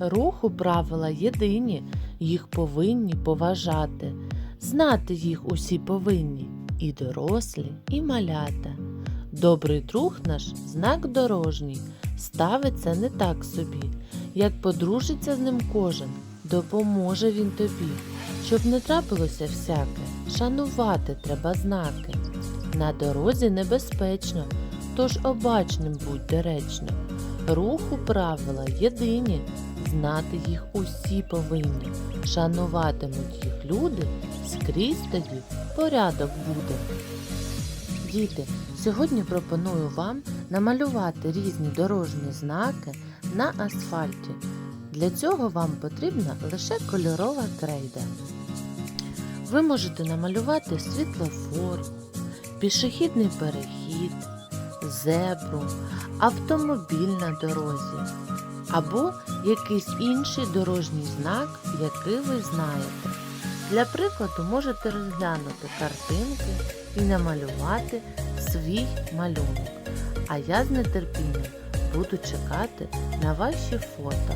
Руху правила єдині, їх повинні поважати. Знати їх усі повинні і дорослі, і малята. Добрий друг наш знак дорожній, ставиться не так собі. Як подружиться з ним кожен, допоможе він тобі. Щоб не трапилося всяке, шанувати треба знаки. На дорозі небезпечно, тож обачним будь доречно. Руху правила єдині, знати їх усі повинні. Шануватимуть їх люди, скрізь тоді порядок буде. Діти, сьогодні пропоную вам намалювати різні дорожні знаки на асфальті. Для цього вам потрібна лише кольорова крейда. Ви можете намалювати світлофор, пішохідний перехід, зебру, автомобіль на дорозі або якийсь інший дорожній знак, який ви знаєте. Для прикладу можете розглянути картинки і намалювати свій малюнок. А я з нетерпінням буду чекати на ваші фото.